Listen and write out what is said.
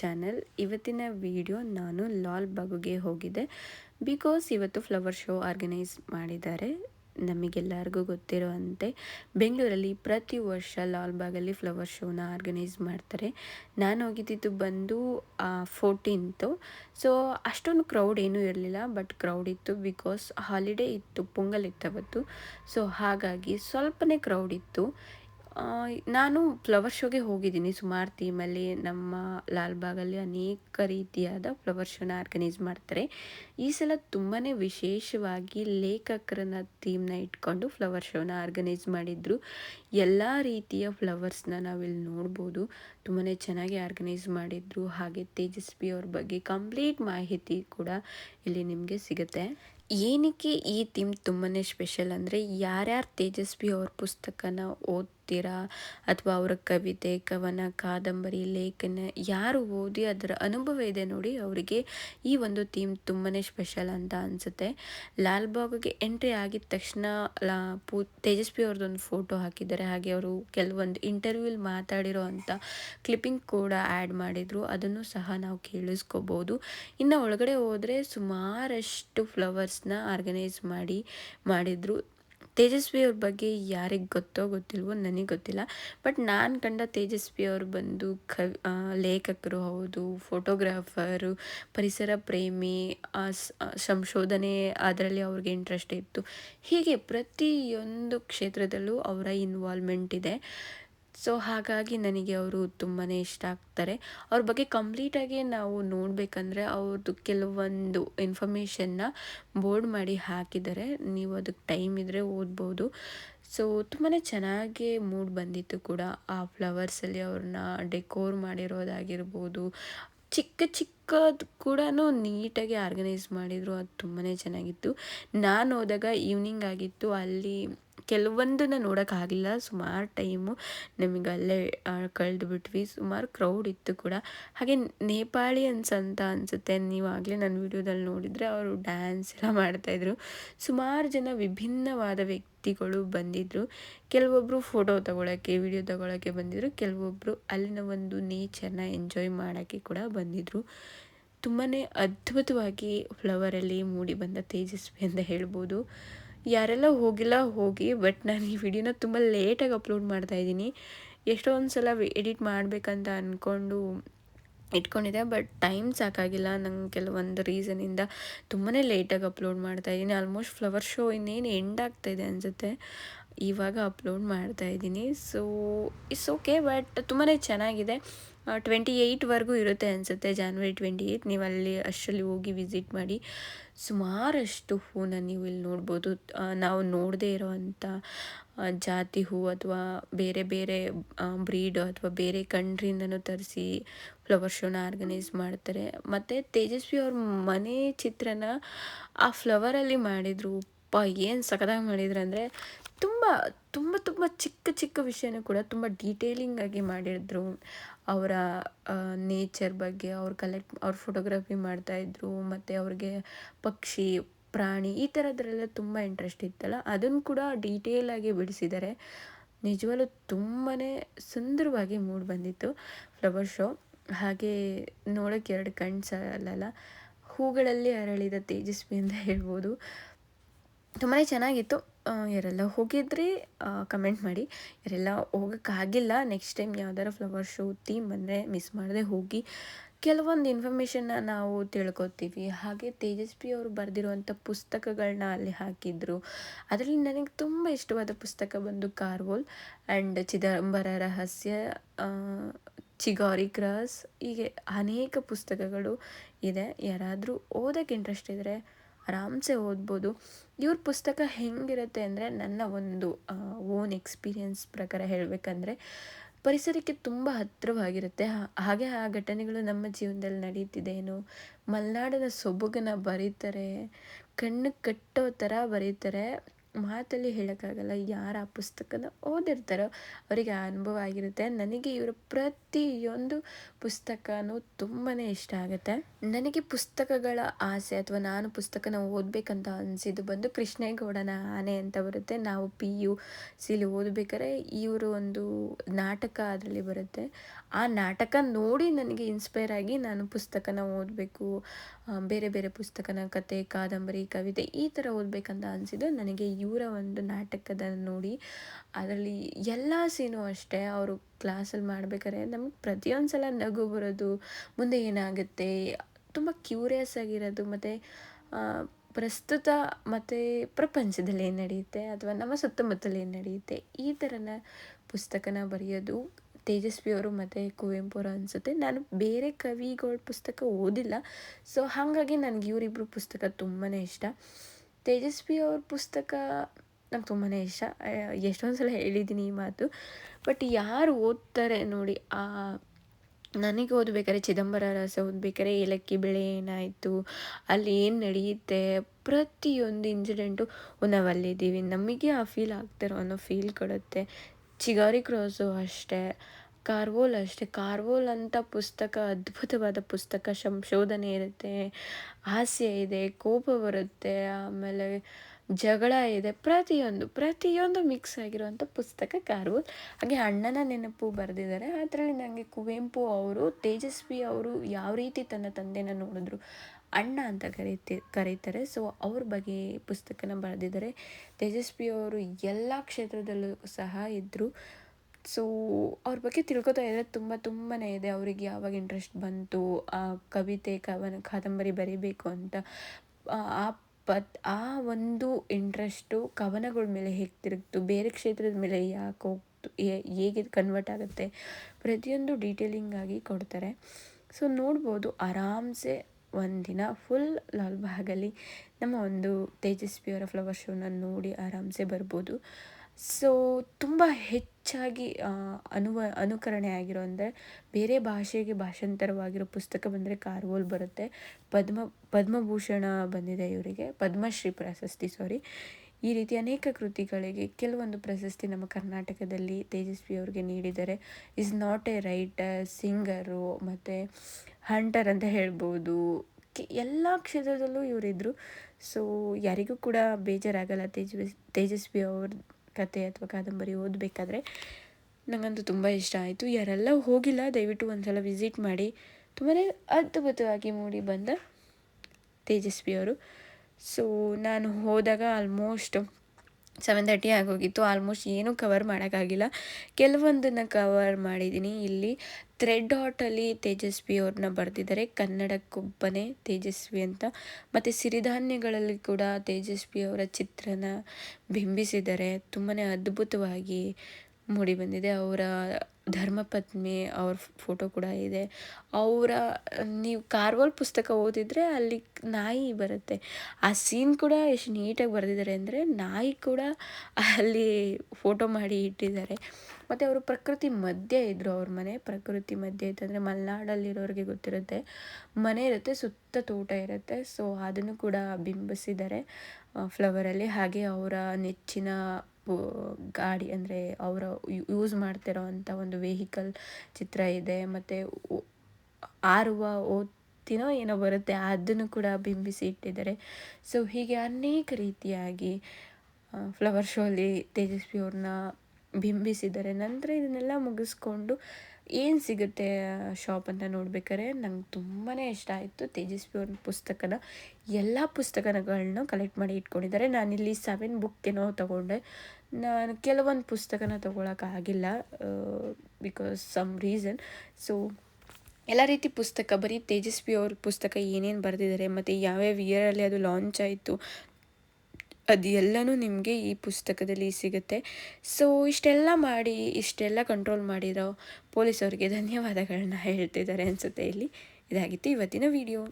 Channel. ಇವತ್ತಿನ video ನಾನು ಲಾಲ್ ಬಾಗುಗೆ ಹೋಗಿದ್ದೆ. ಬಿಕಾಸ್ ಇವತ್ತು ಫ್ಲವರ್ ಶೋ ಆರ್ಗನೈಸ್ ಮಾಡಿದ್ದಾರೆ. ನಮಗೆಲ್ಲರಿಗೂ ಗೊತ್ತಿರುವಂತೆ ಬೆಂಗಳೂರಲ್ಲಿ ಪ್ರತಿ ವರ್ಷ ಲಾಲ್ ಬಾಗಲ್ಲಿ ಫ್ಲವರ್ ಶೋನ ಆರ್ಗನೈಸ್ ಮಾಡ್ತಾರೆ. ನಾನು ಹೋಗಿದ್ದಿದ್ದು ಬಂದು ಫೋರ್ಟೀನ್ತು ಸೊ ಅಷ್ಟೊಂದು ಕ್ರೌಡ್ ಏನೂ ಇರಲಿಲ್ಲ ಬಟ್ ಕ್ರೌಡ್ ಇತ್ತು. ಬಿಕಾಸ್ ಹಾಲಿಡೇ ಇತ್ತು, ಪೊಂಗಲ್ ಇತ್ತು ಅವತ್ತು. ಸೊ ಹಾಗಾಗಿ ಸ್ವಲ್ಪನೇ ಕ್ರೌಡ್ ಇತ್ತು. ನಾನು ಫ್ಲವರ್ ಶೋಗೆ ಹೋಗಿದ್ದೀನಿ. ಸುಮಾರು ಥೀಮಲ್ಲಿ ನಮ್ಮ ಲಾಲ್ಬಾಗಲ್ಲಿ ಅನೇಕ ರೀತಿಯಾದ ಫ್ಲವರ್ ಶೋನ ಆರ್ಗನೈಸ್ ಮಾಡ್ತಾರೆ. ಈ ಸಲ ತುಂಬಾ ವಿಶೇಷವಾಗಿ ಲೇಖಕರನ್ನ ಥೀಮ್ನ ಇಟ್ಕೊಂಡು ಫ್ಲವರ್ ಶೋನ ಆರ್ಗನೈಸ್ ಮಾಡಿದ್ರು. ಎಲ್ಲ ರೀತಿಯ ಫ್ಲವರ್ಸ್ನ ನಾವಿಲ್ಲಿ ನೋಡ್ಬೋದು. ತುಂಬಾ ಚೆನ್ನಾಗಿ ಆರ್ಗನೈಸ್ ಮಾಡಿದ್ರು. ಹಾಗೆ ತೇಜಸ್ವಿ ಅವ್ರ ಬಗ್ಗೆ ಕಂಪ್ಲೀಟ್ ಮಾಹಿತಿ ಕೂಡ ಇಲ್ಲಿ ನಿಮಗೆ ಸಿಗುತ್ತೆ. ಏನಕ್ಕೆ ಈ ಥೀಮ್ ತುಂಬಾ ಸ್ಪೆಷಲ್ ಅಂದರೆ ಯಾರ್ಯಾರು ತೇಜಸ್ವಿ ಅವ್ರ ಪುಸ್ತಕನ ಓದ್ತೀರಾ ಅಥವಾ ಅವರ ಕವಿತೆ, ಕವನ, ಕಾದಂಬರಿ, ಲೇಖನ ಯಾರು ಓದಿ ಅದರ ಅನುಭವ ಇದೆ ನೋಡಿ ಅವರಿಗೆ ಈ ಒಂದು ಥೀಮ್ ತುಂಬಾ ಸ್ಪೆಷಲ್ ಅಂತ ಅನಿಸುತ್ತೆ. ಲಾಲ್ಬಾಗ್ಗೆ ಎಂಟ್ರಿ ಆಗಿದ ತಕ್ಷಣ ಲಾ ಪೂ ತೇಜಸ್ವಿ ಅವ್ರದ್ದೊಂದು ಫೋಟೋ ಹಾಕಿದ್ದಾರೆ. ಹಾಗೆ ಅವರು ಕೆಲವೊಂದು ಇಂಟರ್ವ್ಯೂಲ್ ಮಾತಾಡಿರೋ ಅಂಥ ಕ್ಲಿಪ್ಪಿಂಗ್ ಕೂಡ ಆ್ಯಡ್ ಮಾಡಿದರು. ಅದನ್ನು ಸಹ ನಾವು ಕೇಳಿಸ್ಕೋಬೋದು. ಇನ್ನು ಒಳಗಡೆ ಹೋದರೆ ಸುಮಾರಷ್ಟು ಫ್ಲವರ್ಸ್ನ ಆರ್ಗನೈಸ್ ಮಾಡಿ ಮಾಡಿದರು. ತೇಜಸ್ವಿ ಅವ್ರ ಬಗ್ಗೆ ಯಾರಿಗೆ ಗೊತ್ತೋ ಗೊತ್ತಿಲ್ವೋ ನನಗೆ ಗೊತ್ತಿಲ್ಲ. ಬಟ್ ನಾನು ಕಂಡ ತೇಜಸ್ವಿ ಅವರು ಬಂದು ಕವಿ ಲೇಖಕರು ಹೌದು ಫೋಟೋಗ್ರಾಫರು ಪರಿಸರ ಪ್ರೇಮಿ ಸಂಶೋಧನೆ ಅದರಲ್ಲಿ ಅವ್ರಿಗೆ ಇಂಟ್ರೆಸ್ಟ್ ಇತ್ತು. ಹೀಗೆ ಪ್ರತಿಯೊಂದು ಕ್ಷೇತ್ರದಲ್ಲೂ ಅವರ ಇನ್ವಾಲ್ವ್ಮೆಂಟ್ ಇದೆ. ಸೊ ಹಾಗಾಗಿ ನನಗೆ ಅವರು ತುಂಬಾ ಇಷ್ಟ ಆಗ್ತಾರೆ. ಅವ್ರ ಬಗ್ಗೆ ಕಂಪ್ಲೀಟಾಗಿ ನಾವು ನೋಡಬೇಕಂದ್ರೆ ಅವ್ರದ್ದು ಕೆಲವೊಂದು ಇನ್ಫಾರ್ಮೇಷನ್ನ ಬೋರ್ಡ್ ಮಾಡಿ ಹಾಕಿದ್ದಾರೆ. ನೀವು ಅದಕ್ಕೆ ಟೈಮ್ ಇದ್ದರೆ ಓದ್ಬೋದು. ಸೊ ತುಂಬಾ ಚೆನ್ನಾಗಿ ಮೂಡ್ ಬಂದಿತ್ತು ಕೂಡ ಆ ಫ್ಲವರ್ಸಲ್ಲಿ ಅವ್ರನ್ನ ಡೆಕೋರ್ ಮಾಡಿರೋದಾಗಿರ್ಬೋದು. ಚಿಕ್ಕ ಚಿಕ್ಕದು ಕೂಡ ನೀಟಾಗಿ ಆರ್ಗನೈಸ್ ಮಾಡಿದರು. ಅದು ತುಂಬಾ ಚೆನ್ನಾಗಿತ್ತು. ನಾನು ಹೋದಾಗ ಈವ್ನಿಂಗ್ ಆಗಿತ್ತು. ಅಲ್ಲಿ ಕೆಲವೊಂದನ್ನ ನೋಡೋಕ್ಕಾಗಲಿಲ್ಲ ಸುಮಾರು ಟೈಮು ನಮಗೆ ಅಲ್ಲೇ ಕಳೆದು ಬಿಟ್ವಿ ಸುಮಾರು ಕ್ರೌಡ್ ಇತ್ತು ಕೂಡ. ಹಾಗೆ ನೇಪಾಳಿಯನ್ಸ್ ಅಂತ ಅನಿಸುತ್ತೆ. ನೀವು ಆಗಲೇ ನನ್ನ ವಿಡಿಯೋದಲ್ಲಿ ನೋಡಿದರೆ ಅವರು ಡ್ಯಾನ್ಸ್ ಎಲ್ಲ ಮಾಡ್ತಾಯಿದ್ರು. ಸುಮಾರು ಜನ ವಿಭಿನ್ನವಾದ ವ್ಯಕ್ತಿಗಳು ಬಂದಿದ್ದರು ಕೆಲವೊಬ್ಬರು ಫೋಟೋ ತಗೊಳ್ಳೋಕ್ಕೆ ವಿಡಿಯೋ ತಗೊಳ್ಳೋಕ್ಕೆ ಬಂದಿದ್ದರು ಕೆಲವೊಬ್ಬರು ಅಲ್ಲಿನ ಒಂದು ನೇಚರ್ನ ಎಂಜಾಯ್ ಮಾಡೋಕ್ಕೆ ಕೂಡ ಬಂದಿದ್ದರು ತುಂಬಾ ಅದ್ಭುತವಾಗಿ ಫ್ಲವರಲ್ಲಿ ಮೂಡಿ ಬಂದ ತೇಜಸ್ವಿ ಅಂತ ಹೇಳ್ಬೋದು. ಯಾರೆಲ್ಲ ಹೋಗಿಲ್ಲ, ಹೋಗಿ ಬಟ್ ನಾನು ಈ ವಿಡಿಯೋನ ತುಂಬ ಲೇಟಾಗಿ ಅಪ್ಲೋಡ್ ಮಾಡ್ತಾ ಇದ್ದೀನಿ. ಎಷ್ಟೊಂದು ಸಲ ಎಡಿಟ್ ಮಾಡಬೇಕಂತ ಅಂದ್ಕೊಂಡು ಇಟ್ಕೊಂಡಿದ್ದೆ ಬಟ್ ಟೈಮ್ ಸಾಕಾಗಿಲ್ಲ. ನಂಗೆ ಕೆಲವೊಂದು ರೀಸನಿಂದ ತುಂಬಾ ಲೇಟಾಗಿ ಅಪ್ಲೋಡ್ ಮಾಡ್ತಾ ಇದ್ದೀನಿ. ಆಲ್ಮೋಸ್ಟ್ ಫ್ಲವರ್ ಶೋ ಇನ್ನೇನು ಎಂಡ್ ಆಗ್ತಾಯಿದೆ ಅನಿಸುತ್ತೆ. ಇವಾಗ ಅಪ್ಲೋಡ್ ಮಾಡ್ತಾ ಇದ್ದೀನಿ. ಸೊ ಇಟ್ಸ್ ಓಕೆ ಬಟ್ ತುಂಬಾ ಚೆನ್ನಾಗಿದೆ. ಟ್ವೆಂಟಿ ಏಯ್ಟ್ವರೆಗೂ ಇರುತ್ತೆ ಅನಿಸುತ್ತೆ ಜಾನ್ವರಿ ಟ್ವೆಂಟಿ ಏಯ್ಟ್ ನೀವು ಅಲ್ಲಿ ಅಷ್ಟರಲ್ಲಿ ಹೋಗಿ ವಿಸಿಟ್ ಮಾಡಿ. ಸುಮಾರಷ್ಟು ಹೂನ ನೀವು ಇಲ್ಲಿ ನೋಡ್ಬೋದು. ನಾವು ನೋಡದೇ ಇರೋವಂಥ ಜಾತಿ ಹೂ ಅಥವಾ ಬೇರೆ ಬೇರೆ ಬ್ರೀಡ್ ಅಥವಾ ಬೇರೆ ಕಂಟ್ರಿಯಿಂದನೂ ತರಿಸಿ ಫ್ಲವರ್ ಶೋನ ಆರ್ಗನೈಸ್ ಮಾಡ್ತಾರೆ. ಮತ್ತು ತೇಜಸ್ವಿ ಅವ್ರ ಮನೆ ಚಿತ್ರನ ಆ ಫ್ಲವರಲ್ಲಿ ಮಾಡಿದರು. ಅಪ್ಪ, ಏನು ಸಖತ್ತಾಗಿ ಮಾಡಿದ್ರು ಅಂದರೆ ತುಂಬ ತುಂಬ ತುಂಬ ಚಿಕ್ಕ ಚಿಕ್ಕ ವಿಷಯನೂ ಕೂಡ ತುಂಬ ಡೀಟೇಲಿಂಗಾಗಿ ಮಾಡಿದ್ರು. ಅವರ ನೇಚರ್ ಬಗ್ಗೆ ಅವ್ರು ಕಲೆಕ್ಟ್ ಅವ್ರು ಫೋಟೋಗ್ರಫಿ ಮಾಡ್ತಾಯಿದ್ರು ಮತ್ತು ಅವ್ರಿಗೆ ಪಕ್ಷಿ, ಪ್ರಾಣಿ ಈ ಥರದ್ರೆಲ್ಲ ತುಂಬ ಇಂಟ್ರೆಸ್ಟ್ ಇತ್ತಲ್ಲ, ಅದನ್ನು ಕೂಡ ಡೀಟೇಲಾಗಿ ಬಿಡಿಸಿದ್ದಾರೆ. ನಿಜವಾಗ್ಲೂ ತುಂಬಾ ಸುಂದರವಾಗಿ ಮೂಡ್ ಬಂದಿತ್ತು ಫ್ಲವರ್ ಶೋ ಹಾಗೆ ನೋಡೋಕ್ಕೆ ಎರಡು ಕಣ್ಣು ಸಾಲಲ್ಲ ಹೂಗಳಲ್ಲಿ ಅರಳಿದ ತೇಜಸ್ವಿ ಅಂತ ಹೇಳ್ಬೋದು. ತುಂಬಾ ಚೆನ್ನಾಗಿತ್ತು. ಯಾರೆಲ್ಲ ಹೋಗಿದ್ರಿ ಕಮೆಂಟ್ ಮಾಡಿ. ಯಾರೆಲ್ಲ ಹೋಗೋಕ್ಕಾಗಿಲ್ಲ ನೆಕ್ಸ್ಟ್ ಟೈಮ್ ಯಾವ್ದಾರ ಫ್ಲವರ್ ಶೋ ಥೀಮ್ ಬಂದರೆ ಮಿಸ್ ಮಾಡದೆ ಹೋಗಿ. ಕೆಲವೊಂದು ಇನ್ಫಾರ್ಮೇಷನ್ನ ನಾವು ತಿಳ್ಕೊತೀವಿ. ಹಾಗೆ ತೇಜಸ್ವಿ ಅವರು ಬರೆದಿರುವಂಥ ಪುಸ್ತಕಗಳನ್ನ ಅಲ್ಲಿ ಹಾಕಿದ್ರು. ಅದರಲ್ಲಿ ನನಗೆ ತುಂಬ ಇಷ್ಟವಾದ ಪುಸ್ತಕ ಬಂದು ಕಾರ್ವೋಲ್ ಆ್ಯಂಡ್ ಚಿದಂಬರ ರಹಸ್ಯ ಚಿಗಾರಿ ಕ್ರಾಸ್, ಹೀಗೆ ಅನೇಕ ಪುಸ್ತಕಗಳು ಇದೆ. ಯಾರಾದರೂ ಓದೋಕ್ಕೆ ಇಂಟ್ರೆಸ್ಟ್ ಇದ್ದರೆ ಆರಾಮ್ಸೆ ಓದ್ಬೋದು. ಇವ್ರ ಪುಸ್ತಕ ಹೆಂಗಿರುತ್ತೆ ಅಂದರೆ ನನ್ನ ಒಂದು ಓನ್ ಎಕ್ಸ್ಪೀರಿಯನ್ಸ್ ಪ್ರಕಾರ ಹೇಳಬೇಕಂದ್ರೆ ಪರಿಸರಕ್ಕೆ ತುಂಬ ಹತ್ತಿರವಾಗಿರುತ್ತೆ. ಹಾಗೆ ಆ ಘಟನೆಗಳು ನಮ್ಮ ಜೀವನದಲ್ಲಿ ನಡೀತಿದೇನೋ ಮಲೆನಾಡಿನ ಸೊಬಗನ್ನ ಬರೀತಾರೆ, ಕಣ್ಣು ಕಟ್ಟೋ ಥರ ಬರೀತಾರೆ ಮಾತಲ್ಲಿ ಹೇಳೋಕ್ಕಾಗಲ್ಲ. ಯಾರು ಆ ಪುಸ್ತಕನ ಓದಿರ್ತಾರೋ ಅವರಿಗೆ ಆ ಅನುಭವ ಆಗಿರುತ್ತೆ. ನನಗೆ ಇವರ ಪ್ರತಿಯೊಂದು ಪುಸ್ತಕನೂ ತುಂಬಾ ಇಷ್ಟ ಆಗುತ್ತೆ. ನನಗೆ ಪುಸ್ತಕಗಳ ಆಸೆ ಅಥವಾ ನಾನು ಪುಸ್ತಕನ ಓದಬೇಕಂತ ಅನಿಸಿದ್ದು ಬಂದು ಕೃಷ್ಣೇಗೌಡನ ಆನೆ ಅಂತ ಬರುತ್ತೆ. ನಾವು ಪಿ ಯು ಸಿಲಿ ಓದಬೇಕಾದ್ರೆ ಇವರು ಒಂದು ನಾಟಕ ಅದರಲ್ಲಿ ಬರುತ್ತೆ. ಆ ನಾಟಕ ನೋಡಿ ನನಗೆ ಇನ್ಸ್ಪೈರ್ ಆಗಿ ನಾನು ಪುಸ್ತಕನ ಓದಬೇಕು. ಬೇರೆ ಬೇರೆ ಪುಸ್ತಕನ, ಕತೆ, ಕಾದಂಬರಿ, ಕವಿತೆ ಈ ಥರ ಓದಬೇಕಂತ ಅನಿಸಿದ್ದು ನನಗೆ ಇವರ ಒಂದು ನಾಟಕದ ನೋಡಿ ಅದರಲ್ಲಿ ಎಲ್ಲ ಸೀನು ಅಷ್ಟೇ ಅವರು ಕ್ಲಾಸಲ್ಲಿ ಮಾಡ್ಬೇಕಾದ್ರೆ ನಮಗೆ ಪ್ರತಿಯೊಂದು ಸಲ ನಗು ಬರೋದು, ಮುಂದೆ ಏನಾಗುತ್ತೆ, ತುಂಬ ಕ್ಯೂರಿಯಸ್ ಆಗಿರೋದು ಮತ್ತು ಪ್ರಸ್ತುತ ಮತ್ತು ಪ್ರಪಂಚದಲ್ಲಿ ಏನು ನಡೆಯುತ್ತೆ ಅಥವಾ ನಮ್ಮ ಸುತ್ತಮುತ್ತಲೇನು ನಡೆಯುತ್ತೆ ಈ ಥರನ ಪುಸ್ತಕನ ಬರೆಯೋದು ತೇಜಸ್ವಿ ಅವರು ಮತ್ತು ಕುವೆಂಪು ಅವರು ಅನಿಸುತ್ತೆ. ನಾನು ಬೇರೆ ಕವಿಗಳ ಪುಸ್ತಕ ಓದಿಲ್ಲ. ಸೊ ಹಾಗಾಗಿ ನನಗೆ ಇವರಿಬ್ಬರು ಪುಸ್ತಕ ತುಂಬಾ ಇಷ್ಟ. ತೇಜಸ್ವಿ ಅವ್ರ ಪುಸ್ತಕ ನಂಗೆ ತುಂಬಾ ಇಷ್ಟ. ಎಷ್ಟೊಂದು ಸಲ ಹೇಳಿದ್ದೀನಿ ಈ ಮಾತು. ಬಟ್ ಯಾರು ಓದ್ತಾರೆ ನೋಡಿ, ಆ, ನನಗೆ ಓದಬೇಕಾದ್ರೆ ಚಿದಂಬರ ರಸ ಓದ್ಬೇಕಾದ್ರೆ ಏಲಕ್ಕಿ ಬೆಳೆ ಏನಾಯಿತು, ಅಲ್ಲಿ ಏನು ನಡೆಯುತ್ತೆ ಪ್ರತಿಯೊಂದು ಇನ್ಸಿಡೆಂಟು ನಾವಲ್ಲಿದ್ದೀವಿ ನಮಗೆ ಆ ಫೀಲ್ ಆಗ್ತಾರೋ ಅನ್ನೋ ಫೀಲ್ ಕೊಡುತ್ತೆ. ಚಿಗಾರಿ ಕ್ರಾಸು ಅಷ್ಟೇ. ಕಾರ್ವೋಲ್ ಅಷ್ಟೇ. ಕಾರ್ವೋಲ್ ಅಂತ ಪುಸ್ತಕ, ಅದ್ಭುತವಾದ ಪುಸ್ತಕ, ಸಂಶೋಧನೆ ಇರುತ್ತೆ, ಹಾಸ್ಯ ಇದೆ, ಕೋಪ ಬರುತ್ತೆ, ಆಮೇಲೆ ಜಗಳ ಇದೆ. ಪ್ರತಿಯೊಂದು ಪ್ರತಿಯೊಂದು ಮಿಕ್ಸ್ ಆಗಿರುವಂಥ ಪುಸ್ತಕ ಕಾರ್ವೋಲ್. ಹಾಗೆ ಅಣ್ಣನ ನೆನಪು ಬರೆದಿದ್ದಾರೆ. ಅದರಲ್ಲಿ ನನಗೆ ಕುವೆಂಪು ಅವರು, ತೇಜಸ್ವಿ ಅವರು ಯಾವ ರೀತಿ ತನ್ನ ತಂದೆನ ನೋಡಿದ್ರು? ಅಣ್ಣ ಅಂತ ಕರೀತಿ, ಕರೀತಾರೆ. ಸೊ ಅವ್ರ ಬಗ್ಗೆ ಪುಸ್ತಕನ ಬರೆದಿದ್ದಾರೆ. ತೇಜಸ್ವಿ ಅವರು ಎಲ್ಲ ಕ್ಷೇತ್ರದಲ್ಲೂ ಸಹ ಇದ್ದರು ಸೊ ಅವ್ರ ಬಗ್ಗೆ ತಿಳ್ಕೊತಾ ಇದ್ರೆ ತುಂಬ ತುಂಬಾ ಇದೆ. ಅವ್ರಿಗೆ ಯಾವಾಗ ಇಂಟ್ರೆಸ್ಟ್ ಬಂತು, ಆ ಕವಿತೆ ಕವನ, ಕಾದಂಬರಿ ಬರೀಬೇಕು ಅಂತ. ಆ ಪತ್, ಆ ಒಂದು ಇಂಟ್ರೆಸ್ಟು ಕವನಗಳ ಮೇಲೆ ಹೇಗೆ ತಿರುಗ್ತು, ಬೇರೆ ಕ್ಷೇತ್ರದ ಮೇಲೆ ಯಾಕೆ ಹೋಗ್ತು ಹೇಗೆ ಕನ್ವರ್ಟ್ ಆಗುತ್ತೆ, ಪ್ರತಿಯೊಂದು ಡೀಟೇಲಿಂಗ್ ಆಗಿ ಕೊಡ್ತಾರೆ. ಸೊ ನೋಡ್ಬೋದು, ಆರಾಮ್ಸೆ ಒಂದಿನ ಫುಲ್ ಲಾಲ್ಬಾಗಲ್ಲಿ ನಮ್ಮ ಒಂದು ತೇಜಸ್ವಿಯವರ ಫ್ಲವರ್ ಶೋನ ನೋಡಿ ಆರಾಮ್ಸೆ ಬರ್ಬೋದು. ಸೊ ತುಂಬ ಹೆಚ್ಚಾಗಿ ಅನುವ, ಅನುಕರಣೆ ಆಗಿರೋ ಅಂದರೆ ಬೇರೆ ಭಾಷೆಗೆ ಭಾಷಾಂತರವಾಗಿರೋ ಪುಸ್ತಕ ಬಂದರೆ ಕಾರ್ವೋಲ್ ಬರುತ್ತೆ. ಪದ್ಮ, ಪದ್ಮಭೂಷಣ ಬಂದಿದೆ ಇವರಿಗೆ. ಪದ್ಮಶ್ರೀ ಪ್ರಶಸ್ತಿ ಸಾರಿ ಈ ರೀತಿ ಅನೇಕ ಕೃತಿಗಳಿಗೆ ಕೆಲವೊಂದು ಪ್ರಶಸ್ತಿ ನಮ್ಮ ಕರ್ನಾಟಕದಲ್ಲಿ ತೇಜಸ್ವಿ ಅವ್ರಿಗೆ ನೀಡಿದ್ದಾರೆ is not a writer singer ಮತ್ತು ಹಂಟರ್ ಅಂತ ಹೇಳ್ಬೋದು. ಎಲ್ಲ ಕ್ಷೇತ್ರದಲ್ಲೂ ಇವರಿದ್ದರು ಸೊ ಯಾರಿಗೂ ಕೂಡ ಬೇಜಾರಾಗಲ್ಲ ತೇಜಸ್ವಿ ತೇಜಸ್ವಿ ಅವ್ರ ಕತೆ ಅಥವಾ ಕಾದಂಬರಿ ಓದಬೇಕಾದ್ರೆ. ನನಗಂತೂ ತುಂಬ ಇಷ್ಟ ಆಯಿತು. ಯಾರೆಲ್ಲ ಹೋಗಿಲ್ಲ, ದಯವಿಟ್ಟು ಒಂದು ಸಲ ವಿಸಿಟ್ ಮಾಡಿ. ತುಂಬಾ ಅದ್ಭುತವಾಗಿ ಮೂಡಿ ಬಂದ ತೇಜಸ್ವಿಯವರು ಸೊ ನಾನು ಹೋದಾಗ ಆಲ್ಮೋಸ್ಟ್ ಸೆವೆನ್ ತರ್ಟಿ ಆಗೋಗಿತ್ತು. ಆಲ್ಮೋಸ್ಟ್ ಏನೂ ಕವರ್ ಮಾಡೋಕ್ಕಾಗಿಲ್ಲ. ಕೆಲವೊಂದನ್ನು ಕವರ್ ಮಾಡಿದ್ದೀನಿ ಇಲ್ಲಿ ಥ್ರೆಡ್ ಹಾಟಲ್ಲಿ ತೇಜಸ್ವಿ ಅವ್ರನ್ನ ಬರೆದಿದ್ದಾರೆ. ಕನ್ನಡಕ್ಕೊಬ್ಬನೇ ತೇಜಸ್ವಿ ಅಂತ. ಮತ್ತು ಸಿರಿಧಾನ್ಯಗಳಲ್ಲಿ ಕೂಡ ತೇಜಸ್ವಿ ಅವರ ಚಿತ್ರನ ಬಿಂಬಿಸಿದ್ದಾರೆ. ತುಂಬಾ ಅದ್ಭುತವಾಗಿ ಮೂಡಿ ಬಂದಿದೆ. ಅವರ ಧರ್ಮಪತ್ನಿ ಅವ್ರ ಫೋಟೋ ಕೂಡ ಇದೆ. ಅವರ, ನೀವು ಕಾರ್ವಾಲ್ ಪುಸ್ತಕ ಓದಿದರೆ ಅಲ್ಲಿ ನಾಯಿ ಬರುತ್ತೆ. ಆ ಸೀನ್ ಕೂಡ ಎಷ್ಟು ನೀಟಾಗಿ ಬರೆದಿದ್ದಾರೆ ಅಂದರೆ ನಾಯಿ ಕೂಡ ಅಲ್ಲಿ ಫೋಟೋ ಮಾಡಿ ಇಟ್ಟಿದ್ದಾರೆ. ಮತ್ತು ಅವರು ಪ್ರಕೃತಿ ಮಧ್ಯೆ ಇದ್ದರು ಅವ್ರ ಮನೆ. ಪ್ರಕೃತಿ ಮಧ್ಯೆ ಇತ್ತಂದರೆ ಮಲೆನಾಡಲ್ಲಿರೋರಿಗೆ ಗೊತ್ತಿರುತ್ತೆ. ಮನೆ ಇರುತ್ತೆ, ಸುತ್ತ ತೋಟ ಇರುತ್ತೆ. ಸೊ ಅದನ್ನು ಕೂಡ ಬಿಂಬಿಸಿದ್ದಾರೆ. ಫ್ಲವರಲ್ಲಿ ಹಾಗೆ ಅವರ ನೆಚ್ಚಿನ ಗಾಡಿ ಅಂದರೆ ಅವರ ಯೂಸ್ ಮಾಡ್ತಿರೋ ಅಂಥ ಒಂದು ವೆಹಿಕಲ್ ಚಿತ್ರ ಇದೆ. ಮತ್ತು ಆರುವ ಓದ್ತಿನೋ ಏನೋ ಬರುತ್ತೆ, ಅದನ್ನು ಕೂಡ ಬಿಂಬಿಸಿ ಇಟ್ಟಿದ್ದಾರೆ. ಸೊ ಹೀಗೆ ಅನೇಕ ರೀತಿಯಾಗಿ ಫ್ಲವರ್ ಶೋಲಿ ತೇಜಸ್ವಿ ಅವ್ರನ್ನ ಬಿಂಬಿಸಿದ್ದಾರೆ. ನಂತರ ಇದನ್ನೆಲ್ಲ ಮುಗಿಸ್ಕೊಂಡು ಏನು ಸಿಗುತ್ತೆ ಶಾಪ್ ಅಂತ ನೋಡ್ಬೇಕಾದ್ರೆ ನಂಗೆ ತುಂಬಾ ಇಷ್ಟ ಆಯಿತು ತೇಜಸ್ವಿ ಅವ್ರ ಪುಸ್ತಕನ. ಎಲ್ಲ ಪುಸ್ತಕಗಳನ್ನ ಕಲೆಕ್ಟ್ ಮಾಡಿ ಇಟ್ಕೊಂಡಿದ್ದಾರೆ. ನಾನಿಲ್ಲಿ ಸೆವೆನ್ ಬುಕ್ ಏನೋ ತೊಗೊಂಡೆ. ನಾನು ಕೆಲವೊಂದು ಪುಸ್ತಕನ ತೊಗೊಳಕ್ಕಾಗಿಲ್ಲ ಬಿಕಾಸ್ ಸಮ್ ರೀಸನ್ ಸೊ ಎಲ್ಲ ರೀತಿ ಪುಸ್ತಕ, ಬರೀ ತೇಜಸ್ವಿ ಅವ್ರ ಪುಸ್ತಕ ಏನೇನು ಬರೆದಿದ್ದಾರೆ, ಮತ್ತು ಯಾವ್ಯಾವ ಇಯರಲ್ಲಿ ಅದು ಲಾಂಚ್ ಆಯಿತು ಅದು ನಿಮಗೆ ಈ ಪುಸ್ತಕದಲ್ಲಿ ಸಿಗುತ್ತೆ. ಸೊ ಇಷ್ಟೆಲ್ಲ ಮಾಡಿ, ಇಷ್ಟೆಲ್ಲ ಕಂಟ್ರೋಲ್ ಮಾಡಿರೋ ಪೊಲೀಸವ್ರಿಗೆ ಧನ್ಯವಾದಗಳನ್ನ ಹೇಳ್ತಿದ್ದಾರೆ ಅನಿಸುತ್ತೆ ಇಲ್ಲಿ. ಇದಾಗಿತ್ತು ಇವತ್ತಿನ ವಿಡಿಯೋ